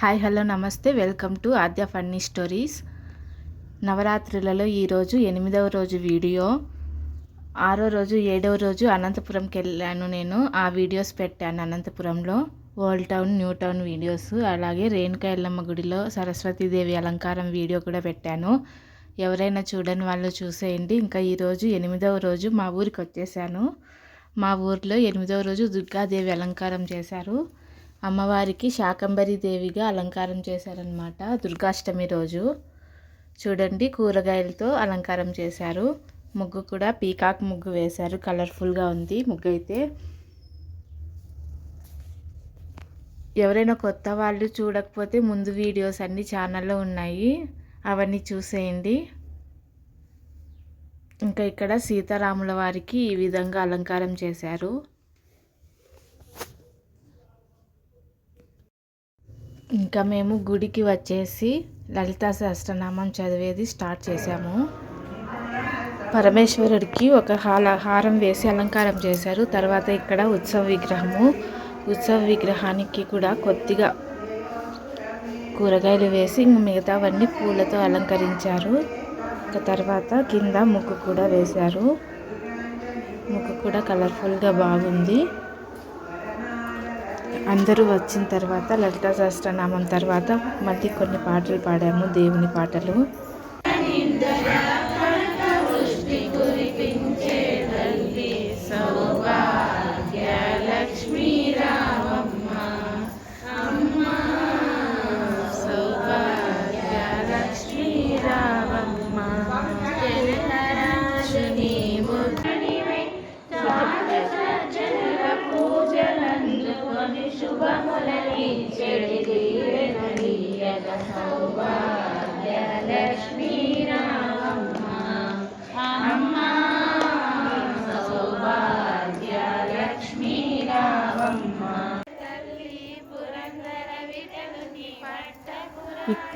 Hi hello నమస్తే. Welcome to Aadya funny stories. నవరాత్రులలో ఈరోజు ఎనిమిదవ రోజు వీడియో. ఆరో రోజు ఏడవ రోజు అనంతపురంకి వెళ్ళాను నేను. ఆ వీడియోస్ పెట్టాను అనంతపురంలో. Old town new town videos అలాగే రేణుకా ఎల్లమ్మ గుడిలో సరస్వతీదేవి అలంకారం వీడియో కూడా పెట్టాను. ఎవరైనా చూడని వాళ్ళు చూసేయండి. ఇంకా ఈరోజు ఎనిమిదవ రోజు మా ఊరికి వచ్చేసాను. మా ఊర్లో ఎనిమిదవ రోజు దుర్గాదేవి అలంకారం చేశారు. అమ్మవారికి శాకంబరి దేవిగా అలంకారం చేశారనమాట దుర్గాష్టమి రోజు. చూడండి కూరగాయలతో అలంకారం చేశారు. ముగ్గు కూడా పీకాక్ ముగ్గు వేశారు. కలర్ఫుల్గా ఉంది ముగ్గు అయితే. ఎవరైనా కొత్త వాళ్ళు చూడకపోతే ముందు వీడియోస్ అన్ని ఛానల్లో ఉన్నాయి. అవన్నీ చూసేయండి. ఇంకా ఇక్కడ సీతారాముల వారికి ఈ విధంగా అలంకారం చేశారు. ఇంకా మేము గుడికి వచ్చేసి లలితా సహస్రనామం చదివేది స్టార్ట్ చేశాము. పరమేశ్వరుడికి ఒక హాల హారం వేసి అలంకారం చేశారు. తర్వాత ఇక్కడ ఉత్సవ విగ్రహము. ఉత్సవ విగ్రహానికి కూడా కొద్దిగా కూరగాయలు వేసి మిగతావన్నీ పూలతో అలంకరించారు. ఇంకా తర్వాత కింద ముక్కు కూడా వేశారు. ముక్కు కూడా కలర్ఫుల్గా బాగుంది. అందరూ వచ్చిన తర్వాత లలితా సహస్రనామం తర్వాత మళ్ళీ కొన్ని పాటలు పాడాము దేవుని పాటలు.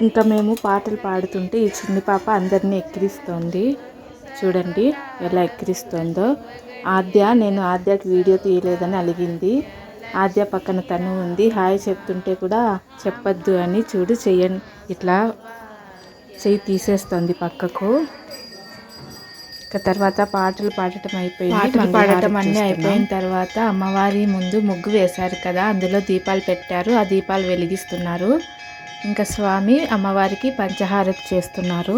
ఇంకా మేము పాటలు పాడుతుంటే ఈ చిన్ని పాప అందరినీ ఎక్కిరిస్తోంది. చూడండి ఎలా ఎక్కిరిస్తుందో. ఆద్య నేను ఆద్యకి వీడియో తీయలేదని అలిగింది. ఆద్య పక్కన తను ఉంది. హాయ్ చెప్తుంటే కూడా చెప్పద్దు అని చూడు చెయ్యండి ఇట్లా చెయ్యి తీసేస్తుంది పక్కకు. ఇక తర్వాత పాటలు పాడటం అయిపోయింది. పాటలు పాడటం అన్నీ అయిపోయిన తర్వాత అమ్మవారి ముందు ముగ్గు వేశారు కదా అందులో దీపాలు పెట్టారు ఆ దీపాలు వెలిగిస్తున్నారు. ఇంకా స్వామి అమ్మవారికి పంచహారతి చేస్తున్నారు.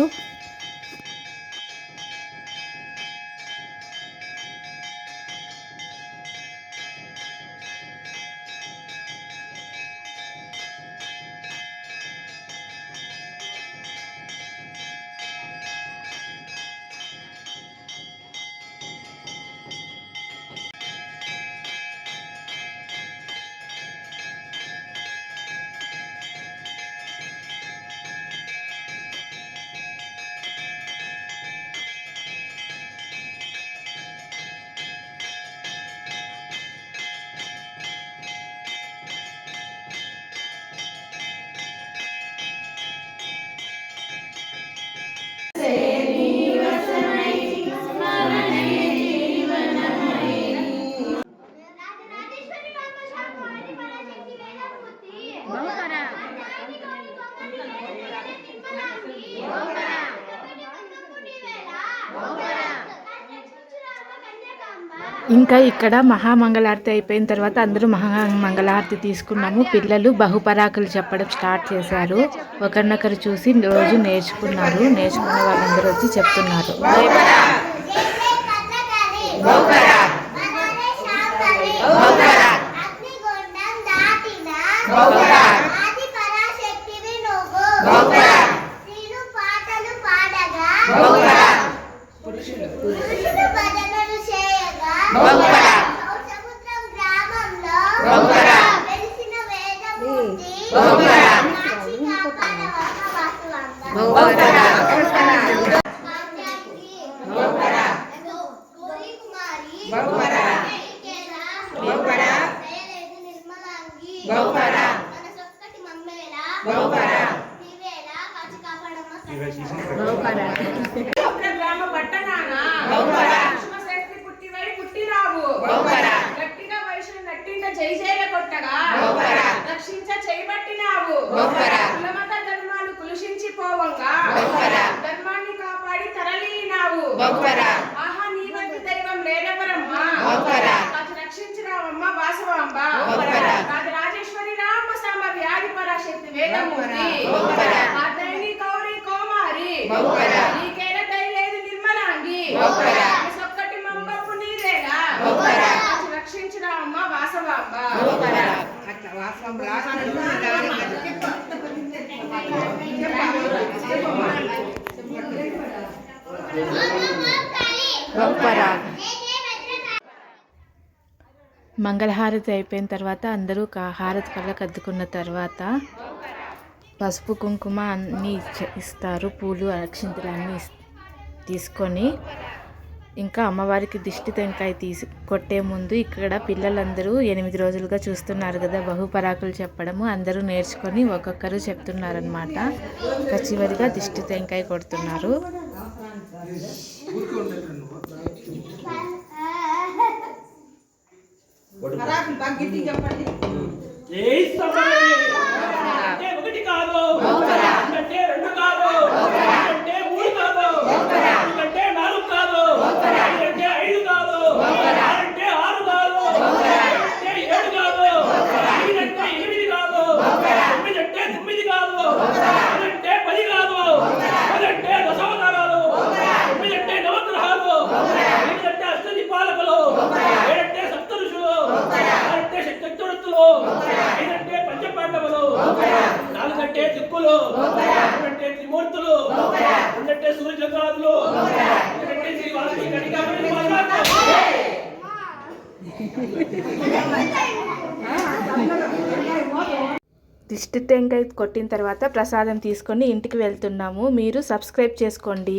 ఇంకా ఇక్కడ మహామంగళారతి అయిపోయిన తర్వాత అందరూ మహామంగళారతి తీసుకున్నాము. పిల్లలు బహుపరాకులు చెప్పడం స్టార్ట్ చేశారు. ఒకరినొకరు చూసి రోజు నేర్చుకున్నారు. నేర్చుకున్న వాళ్ళందరూ వచ్చి చెప్తున్నారు. గ్రామ పట్టణానా? శక్తి పుట్టివై పుట్టిరావు. గట్టిగా వయసును కులమత ధర్మాలు కులిషించి పోవంగా ధర్మాన్ని కాపాడి తరలినావు. వేదమూర్తి కాత్యాయని కౌరి కౌమారి. నీకేల దయలేదు నిర్మలాంగి. సొక్కటి మంబపు నీరేగా. కాచి రక్షించిన అమ్మ వాసవాంబ. గొప్పరాగ్ మంగళహారతి అయిపోయిన తర్వాత అందరూ హారతి కళ్ళకు అద్దుకున్న తర్వాత పసుపు కుంకుమ అన్నీ ఇస్తారు. పూలు అక్షింతలు అన్నీ తీసుకొని ఇంకా అమ్మవారికి దిష్టి టెంకాయ తీసి కొట్టే ముందు ఇక్కడ పిల్లలందరూ ఎనిమిది రోజులుగా చూస్తున్నారు కదా బహుపరాకులు చెప్పడము. అందరూ నేర్చుకొని ఒక్కొక్కరు చెప్తున్నారనమాట ఇంకా చివరిగా దిష్టి టెంకాయ కొడుతున్నారు. చెప్పండి. త్రిమూర్తులు. సూర్యచంద్రాదులు. శ్రీ వాల్మీకి కణికామణి దిష్టి టెంకాయ కొట్టిన తర్వాత ప్రసాదం తీసుకొని ఇంటికి వెళ్తున్నాము. మీరు సబ్స్క్రైబ్ చేసుకోండి.